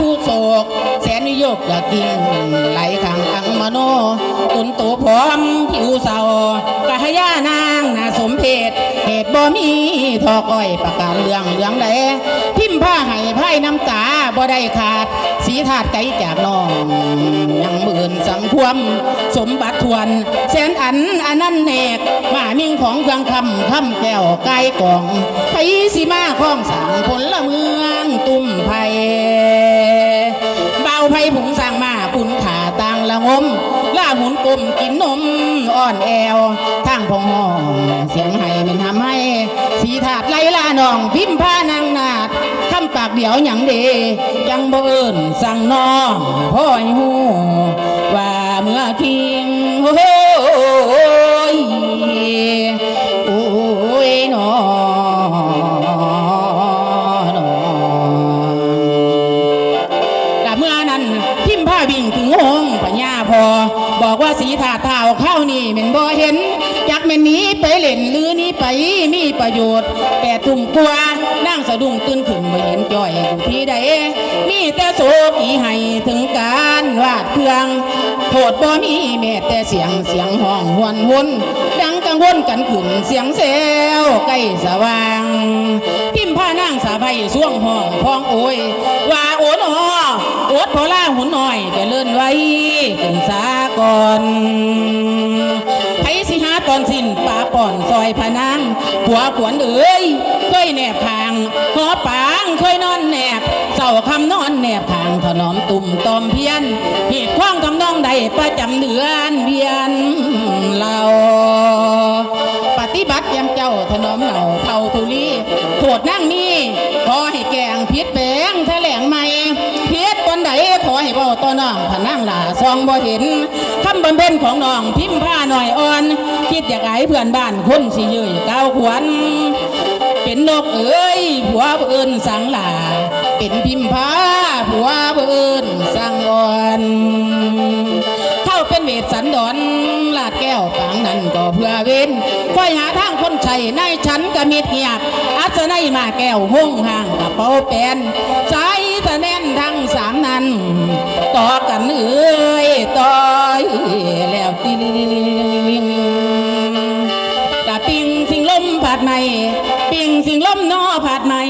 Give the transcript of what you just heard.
ทุกโศก แสนนิยกอยากกินไหลขังอังมโนตุนโตพร้อมผิวเศร้ากะหยานางนาสมเพศเหตุบ่มีทอกอ้อยประการเรื่องเหลืองใดพิมพ์ผ้าให้ไพ่น้ำตาบ่ได้ขาด สีถาดไกลจากน้องยังหมื่นสังควม สมบัติทวน แสนอันอันนั้นเนกมามิ่งของเครื่องคำคำแก้วกายกล่องไผสีมาข้องสั่งผลละเมือ งมล่าหมุนกลมกินนมอ่อนแอวทางพองหองเสียงไห้เป็นทำให้สีถาดไล่ล่านองพิมพ์ผ้านางนาดคำปากเดียวหยังเดยังบ่เอิญสั่งน้องพ่อยหู บอกว่าสีถาเท้าเข้านี่เหม็นบ่เห็นจักแม่นหนี้ไปเล่นหรือนี้ไปมีประโยชน์ แต่ตุ่มกลัวนั่งสะดุ้งตื่นขึ้นบ่เห็นจ้อยอยู่ที่ใดมีแต่โศกีให้ถึงการวาดเครื่องโทษบ่มีแม้แต่เสียงเสียงห้องหวนวนดังกังวลกันขึ้นเสียงเซวใกล้สว่างพิมพ์ผ้านางสาใบส่วงห้องพองโอยว่า โอดพอล่าหุ่นหน่อยจะเลื่อนไว้ขึ้นสาก่อนไผสิหาตอนสิ้นป่าป่อนซอยพนางผัวขวนเอ้ยเคยแนบทางหอปางเคยนอนแนบเศร้าคำนอนแนบทางถนอมตุ่มตอมเพียนเหตุข้องทำนองใดประจำเดือนเบียนเราปฏิบัติยามเจ้าถนอมเหล่าเท่าทุลีโทษนั่งมีขอให้แกงพิษแปงแถลงใหม่ ขอให้เบาต่อน้องพะนั่งหล่าซองบ่เห็นคำบำเพ็ญของน้องพิมพ์ผ้าหน่อยอ่อน คิดอยากให้เพื่อนบ้านคนสิยืยก้าวขวัญเป็นนกเอ้ยผัวเอิญสังหลาเป็นพิมพ์ผ้าผัวเอิญสังอ่อนเข้าเป็นเวทสันดอนลาดแก้วปางนั้นก็เพื่อเว้นคอยหาทางคนชัยในฉันก็มิดเงียบอาจในมาแก้วห้องห่างกระเป๋าแปน แล้วปิ้งกะปิงสิงลมผาดใหม่ ปิงสิงลมนอผาดใหม่